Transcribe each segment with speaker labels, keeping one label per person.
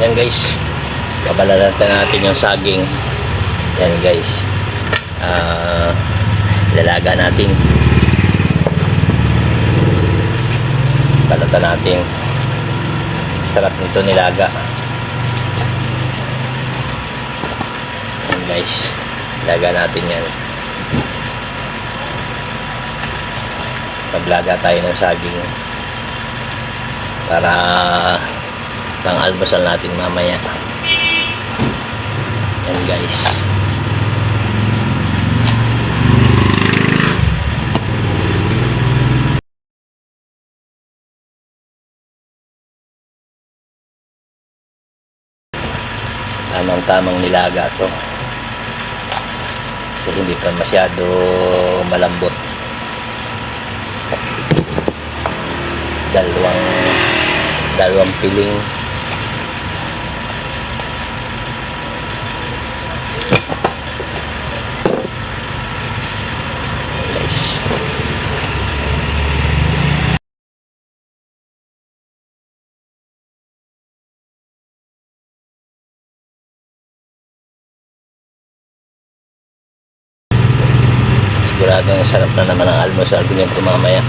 Speaker 1: Yan guys. Babalatan natin yung saging. Yan guys. Ah, lalaga natin. Balatan natin. Sarap nito nilaga. Yan guys. Laga natin yan. Paglaga tayo ng saging para pang almusal natin mamaya. Yan guys. Tamang tamang nilaga to. Kasi hindi pa masyado malambot. Dalawang dalawang piling guys sigurado ang sarap na naman ang almusal ko nito mamaya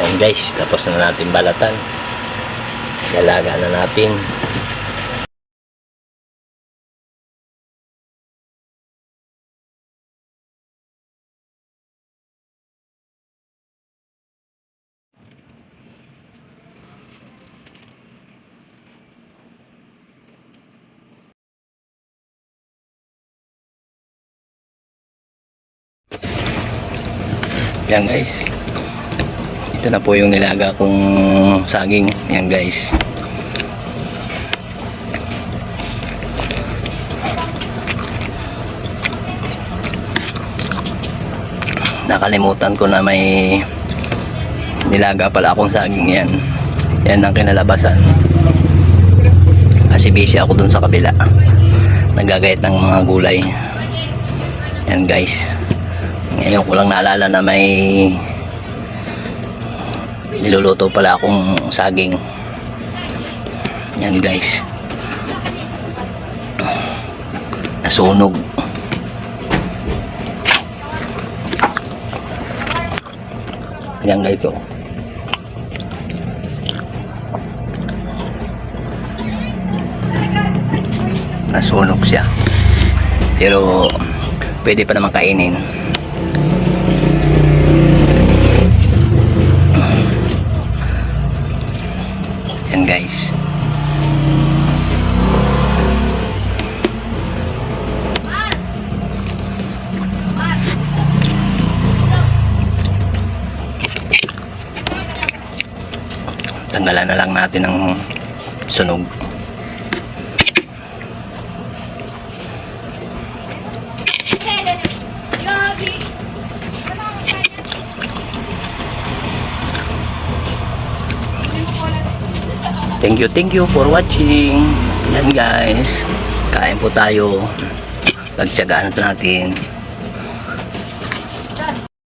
Speaker 1: Ayan guys, tapos na natin balatan. Lalaga na natin. Yan guys. Ito na po yung nilaga kong saging. Yan guys. Nakalimutan ko na may nilaga pala akong saging yan. Yan ang kinalabasan. Kasi busy ako dun sa kabila. Nagagayat ng mga gulay. Yan guys. Ngayon ko lang naalala na may niluluto pala akong saging. Yan guys. Nasunog. Yan guys nasunog siya. Pero pwede pa naman kainin Yan guys. Tanggalan na lang natin ng sunog. Thank you, thank you for watching. Yan guys. Kain po tayo. Pagtsagaan natin.